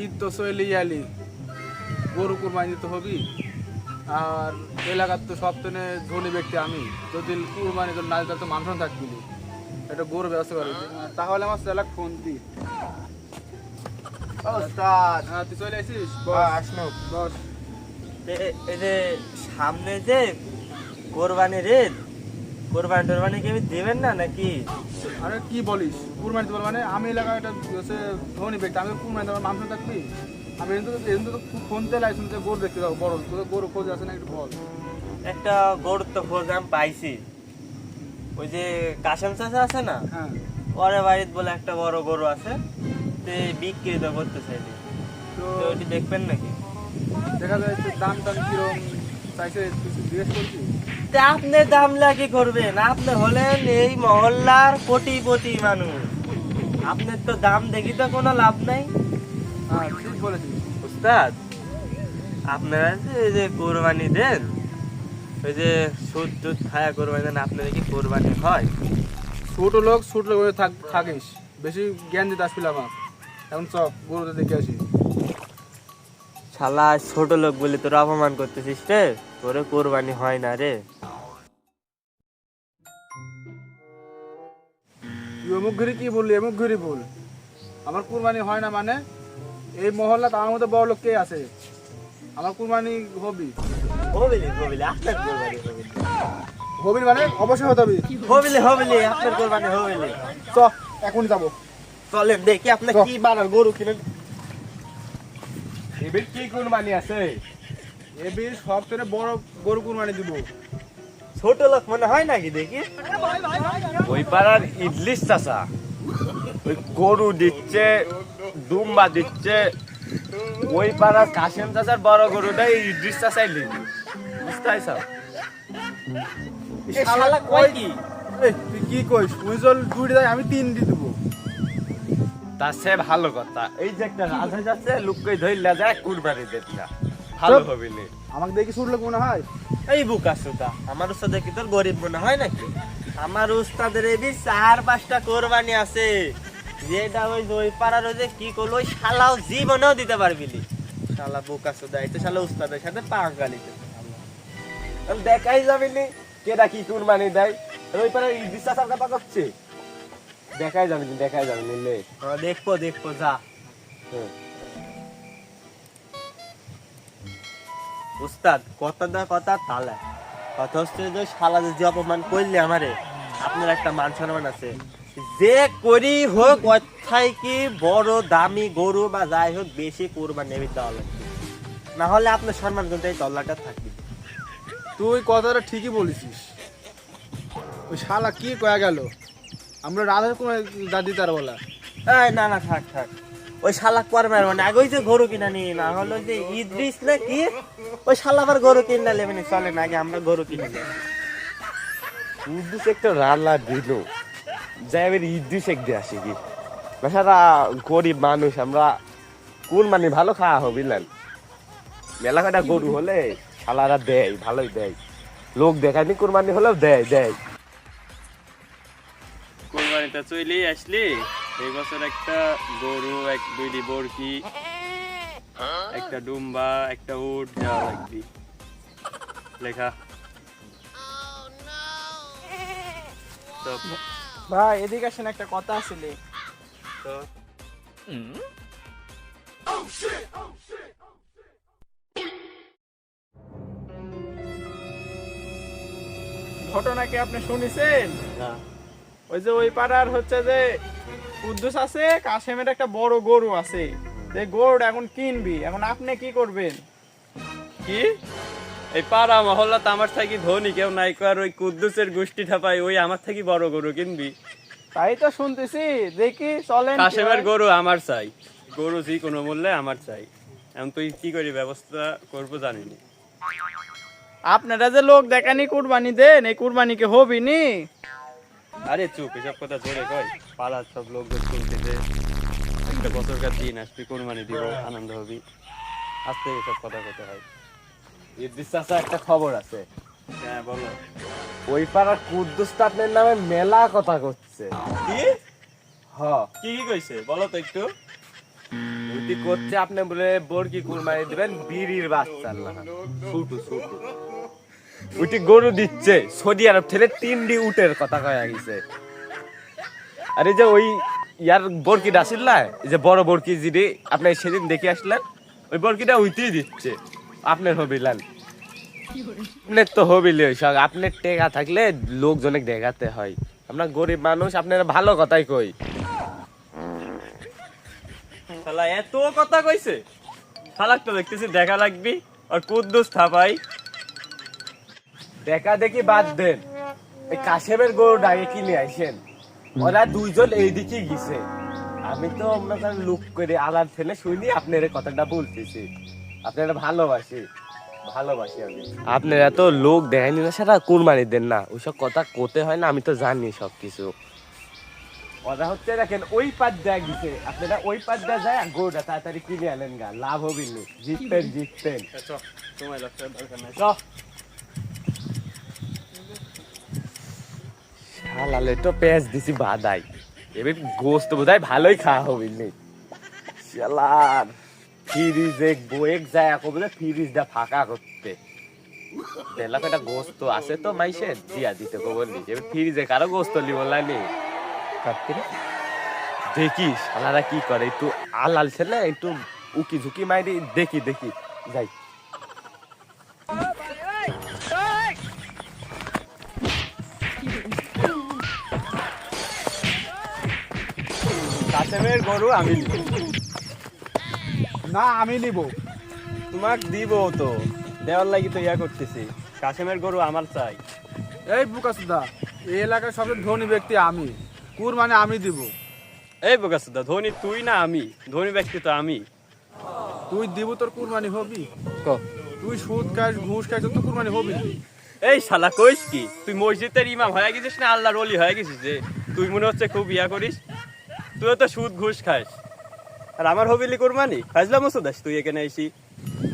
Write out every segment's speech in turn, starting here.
ঈদ তো চলে আলি গরু কুরবানি দিতে হবি। আর এলাকার তো সব থেকে ধনী ব্যক্তি আমি। যদি কুরবানি তো না দিতে তো মানুষ থাকবি। একটা গরু ব্যবস্থা করে তাহলে আমার সেলাক ফোন দি। হ্যাঁ তুই চলে আসিস? আসনো বস। এ- এই যে সামনে যে কোরবানি রে কোরবানি টোরবানি কি আমি দেবেন না নাকি? আরে কি বলিস? কুরবানি দিতে মানে আমি এলাকায় একটা হচ্ছে ধনী ব্যক্তি আমি কুরবানি দেওয়ার মানুষ থাকবি আমি কিন্তু কিন্তু তো ফোন দিয়ে লাইসেন্স যে গরু দেখতে যাব বড়। তোদের গরু খোঁজ আছে না একটু বল। একটা গরুর তো খোঁজ আমি পাইছি। ওই যে কাশেম চাষা আছে না? হ্যাঁ। ওরে বাড়িতে বলে একটা বড় গরু আছে তে বিক্রি তো করতে চাইনি তো তো ওটি দেখবেন নাকি? দেখা যায় দাম টাম কিরম চাইছে জিজ্ঞেস করছি তা আপনি দাম লাগি করবেন আপনি হলেন এই মহল্লার কোটিপতি মানুষ। আপনার তো দাম দেখি তো কোনো লাভ নাই। হ্যাঁ ঠিক উস্তাদ আপনারা যে এই যে কোরবানি দেন ওই যে সুদ টুদ খায়া কোরবানি দেন আপনাদের কি কোরবানি হয়? ছোট লোক ছোট লোক হয়ে থাক থাকিস। বেশি জ্ঞান দিতে আসবি আমার। এখন চপ গরুতে দেখে আসি। শালা ছোট লোক বলে তোর অপমান করতেছিস রে? তোরে কোরবানি হয় না রে। অমুক ঘুরি কি বললি? অমুক ঘুরি বল। আমার কুরবানি হয় না মানে এই মহল্লা আমার মধ্যে বড় লোক কে আছে? আমার কুরবানি হবি। হবিলি হবিলি আপনার কোরবানি হবিলি। হবি মানে অবশ্যই হতে হবে। হবিলি হবিলি আপনার কোরবানি হবিলি। চ এখন যাব। চলেন দেখি আপনি কি বানার গরু কিনেন। এবার কি কুরবানি আছে? এবি সব থেকে বড় গরু কুরবানি দিব। ছোট লোক মনে হয় নাকি দেখি? ওই পাড়ার ইডলিশ চাষা ওই গরু দিচ্ছে দুম্বা দিচ্ছে। ওই পাড়ার কাশেম চাষার বড় গরুটাই ইডলিশ চাষাই লিখি বুঝতে পারছ? শালা কয় কি? তুই কি কইস? উইজল দেয় আমি তিন দিয়ে দেবো। তার সে ভালো কথা। এই যে একটা রাজা যাচ্ছে লুককে ধরলে যায় কুরবানি দেব না ভালো। হবে নি। আমাকে দেখি লোক মনে হয়? এই বুকা সুতা আমার উস্তাদ কি তোর গরিব মনে হয় নাকি? আমার উস্তাদের এই চার পাঁচটা কোরবানি আছে। যেটা ওই যে ওই পাড়ার ওই যে কি করল ওই শালাও জীবনেও দিতে পারবি নি। শালা বুকা সুদা এটা শালা উস্তাদের সাথে পাঙ্গালিতে তাহলে দেখাই যাবে নি কেডা কি কুরবানি দেয়। ওই পাড়ার চাষার কথা করছে দেখাই যাবে নি দেখাই যাবে নি। হ্যাঁ, দেখব দেখব যা। হুম। উস্তাদ কথা দা কথা তালা। কথা হচ্ছে যে শালা যে অপমান করলে আমারে আপনার একটা মান সম্মান আছে। যে করি হোক অথায় কি বড় দামি গরু বা যাই হোক বেশি কোরবান নেবে দেওয়া লাগবে না হলে আপনার সম্মান কিন্তু এই তল্লাটা থাকবে। তুই কথাটা ঠিকই বলেছিস। ওই শালা কি কয়া গেল? আমরা রাধার কোনো দাদি তার বলা। এই না না থাক থাক। ওই শালা কর মারবো না আগে ওই যে গরু কিনা নি না হলে যে ইদ্রিস না কি ওই শালা আবার গরু কিনা নেবে না চলে না আগে আমরা গরু কিনে। নেব ইদ্দিস একটা রান্না দিল। যাই এবার ইদ্দিস এক দিয়ে আসি কি? বেচারা গরিব মানুষ আমরা কোন মানে ভালো খাওয়া হবে বুঝলেন? মেলা কটা গরু হলে শালারা দেয় ভালোই দেয়। লোক দেখায়নি কোরবানি হলেও দেয় দেয়। কোরবানিটা চলেই আসলি। এই বছর একটা গরু এক দুইটি বরকি একটা ডুম্বা একটা উট দেওয়া লাগবি। লেখা। ভাই এদিকে আসেন একটা কথা আসলে তো ঘটনা কি আপনি শুনেছেন? ওই যে ওই পাড়ার হচ্ছে যে কুদ্দুস আছে কাশেমের একটা বড় গরু আছে। যে গরুটা এখন কিনবি এখন আপনি কি করবেন? কি? এই পাড়া মহল্লা তো আমার থাকি ধনী কেউ নাই আর ওই কুদ্দুসের গোষ্ঠী ঠাপাই ওই আমার থাকি বড় গরু কিনবি। তাই তো শুনতেছি দেখি চলেন কি কাশেমের গরু আমার চাই গরু যে কোনো মূল্যে আমার চাই। এখন তুই কি করি ব্যবস্থা করব জানিনি। আপনারা যে লোক দেখানি কুরবানি দেন এই কুরবানিকে হবি নি? আরে চুপ এসব কথা জোরে কয়। পাড়ার সব লোকজন শুনতেছে। একটা বছরকার দিন আসবি কোরবানি দিব আনন্দ হবি। আস্তে এসব কথা কথা হয়। ইদ্দিস চাষা একটা খবর আছে। হ্যাঁ বলো। ওই পাড়ার কুদ্দুস আপনার নামে মেলা কথা করছে। কি? হ। কি কি কইছে? বলো তো একটু। করছে আপনি বলে বর্গি কুরবানি দিবেন বিড়ির বাচ্চা ছুটু ছুটু। উটি গরু দিচ্ছে। সৌদি আরব থেকে তিনটি উটের কথা কয়া গেছে আর এই যে ওই ইয়ার বরকিটা আসিল না এই যে বড় বরকি যিনি, আপনি সেদিন দেখে আসলেন, ওই বরকিটা উইতেই দিচ্ছে। আপনার হবিলান আপনার তো হবিলে সব। আপনার টেকা থাকলে লোকজনে দেখাতে হয়। আপনার গরিব মানুষ, আপনার ভালো কথাই কই। শালা, এত কথা কইছে? শালাক তো দেখতেছি, দেখা লাগবি। আর কুদ্দুস থাপাই। দেখা দেখি বাদ দেন। এই কাশেমের গরু ডাকে কিনে আইসেন। ওরা দুইজন এইদিকে গেছে আমি তো আপনার লুক করে আলার ছেলে শুনি আপনার কথাটা বলতেছি। আপনারা ভালোবাসি ভালোবাসি আমি। আপনারা তো লোক দেখায়নি না সেটা কুরবানি দেন না। ওইসব কথা কোতে হয় না আমি তো জানি সব কিছু ওরা হচ্ছে দেখেন ওই পাত দেয়া গেছে আপনারা ওই পাত দেয়া যায় গরুটা তাড়াতাড়ি কিনে আনেন গা। লাভ হবি নি। জিততেন জিততেন সময় লাগছে দরকার নাই। চ শালালে তো পেঁয়াজ দিছি বাদাই। এবার গোস্ত বোধহয় ভালোই খাওয়া হবে নি। শালার ফ্রিজে বয়েক যায় আকৌ বলে ফ্রিজটা ফাঁকা করতে। তেলাকে একটা গোস্ত আছে তো মাইসে দিয়া দিতে গোবর দিছে এবার ফ্রিজে কারও গোস্ত লি বললানি দেখি শালারা কি করে একটু আলাল ছেলে একটু উকি ঝুঁকি মাইরি দেখি দেখি। যাই। কাসেমের গরু আমি নিব। না আমি নিব। তোমাক দিব তো। দেওয়ার লাগি তো ইয়া করতেছি। কাসেমের গরু আমার চাই। এই বুকাসুদা এই এলাকার সবচেয়ে ধনী ব্যক্তি আমি। কুরবানি আমি দিব। এই বোকাসুদা ধনী তুই না আমি। ধনী ব্যক্তি তো আমি। তুই দিব তোর কুরবানি হবি? ক? তুই সুদ খাস ঘুষ খাস তোর কুরবানি হবি এই শালা কইস কি? তুই মসজিদের ইমাম হয়ে গেছিস না আল্লাহর ওলি হয়ে গেছিস যে? তুই মনে হচ্ছে খুব ইয়া করিস? তুইও তো সুদ ঘুষ খাস। আর আমার হবিলি কোরবানি? ফাজলা মুসুদাস তুই এখানে আইসি।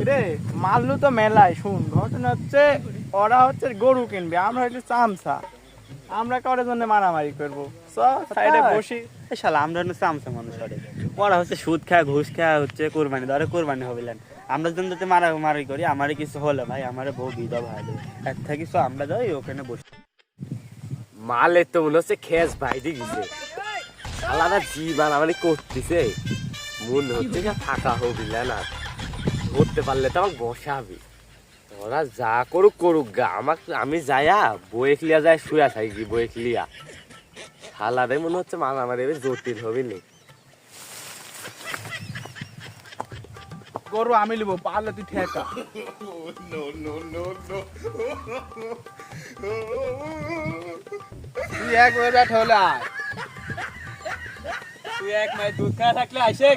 রে মারলু তো মেলায় শুন ঘটনা হচ্ছে ওরা হচ্ছে গরু কিনবে আমরা হচ্ছে চামচা। আমরা কারোর জন্য মারামারি করব? সাইডে বসি। শালা আমরা হচ্ছে চামচা মানুষ আরে ওরা হচ্ছে সুদ খায় ঘুষ খায় হচ্ছে কোরবানি ধরে কোরবানি হবিলেন আমরা যদি যাতে মারামারি করি আমারই কিছু হলে ভাই আমারে বউ হয়ে যাবে এর থেকে কিছু আমরা যাই ওখানে বসি। মালে তো মনে হচ্ছে খেস বাইরে গেছে আলাদা জীবান আমার করতেছে। মনে হচ্ছে যে ফাঁকা হবি না করতে পারলে তো আমাকে বসাবি। ওরা যা করুক করুক গা আমাক আমি যায়া বয়ে লিয়া যায় শুয়া থাকি বয়ে লিয়া হালারে মনে হচ্ছে মারামারি এবার জটিল হবি নি। গরু আমি নিব পারলে তুই ঠেকা। তুই ব্যাট হলে তুই এক মাই দুধ থাকলে আইসে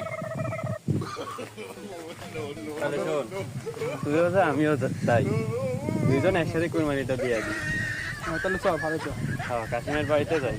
তাহলে শোন তুইও যা আমিও তাই। দুইজন একসাথে কোরবানিটা দিয়ে দিই হ্যাঁ, তাহলে চল ভালো চল। হ্যাঁ কাশ্মীর বাড়িতে যাই।